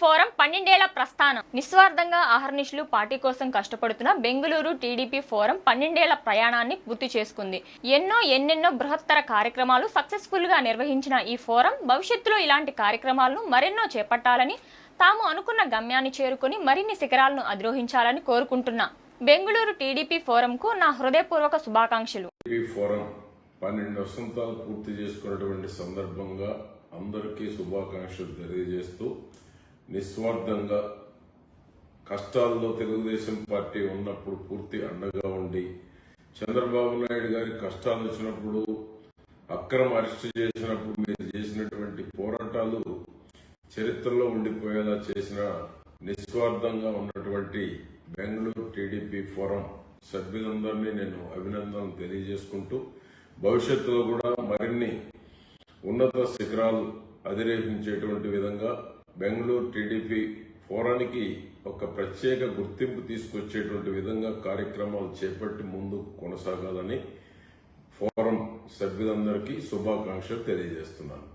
Forum పన్నెండేళ్ళ ప్రస్థానం. నిస్వార్థంగా అహర్నిశలు పార్టీ కోసం కష్టపడుతున్న బెంగళూరు టీడీపీ ఫోరం పన్నెండేళ్ళ ప్రయాణాన్ని పూర్తి చేసుకుంది. ఎన్నో ఎన్నెన్నో బృహత్తర కార్యక్రమాలు సక్సెస్ఫుల్గా నిర్వహించిన ఈ ఫోరం భవిష్యత్తులో ఇలాంటి కార్యక్రమాలను మరెన్నో చేపట్టాలని తాము అనుకున్న గమ్యాన్ని చేరుకుని మరిన్ని శిఖరాలను అధిరోహించాలని కోరుకుంటున్నా. బెంగళూరు టీడీపీ ఫోరంకు నా హృదయపూర్వక శుభాకాంక్షలు. ఫోరం పన్నెండు వసంతాలు పూర్తి చేసుకున్నటువంటి సందర్భంగా అందరికీ శుభాకాంక్షలు తెలియజేస్తూ నిస్వార్థంగా కష్టాల్లో తెలుగుదేశం పార్టీ ఉన్నప్పుడు పూర్తి అండగా ఉండి చంద్రబాబు నాయుడు గారి కష్టాలు వచ్చినప్పుడు అక్రమ అరెస్ట్ చేసినప్పుడు మీరు చేసినటువంటి పోరాటాలు చరిత్రలో ఉండిపోయేలా చేసిన నిస్వార్థంగా ఉన్నటువంటి బెంగళూరు టీడీపీ ఫోరం సభ్యులందరినీ నేను అభినందనలు తెలియజేసుకుంటూ భవిష్యత్తులో కూడా మరిన్ని ఉన్నత శిఖరాలు అధిరేపించేటువంటి విధంగా బెంగళూరు టీడీపీ ఫోరానికి ఒక ప్రత్యేక గుర్తింపు తీసుకొచ్చేటువంటి విధంగా కార్యక్రమాలు చేపట్టి ముందుకు కొనసాగాలని ఫోరం సభ్యులందరికీ శుభాకాంక్షలు తెలియజేస్తున్నాను.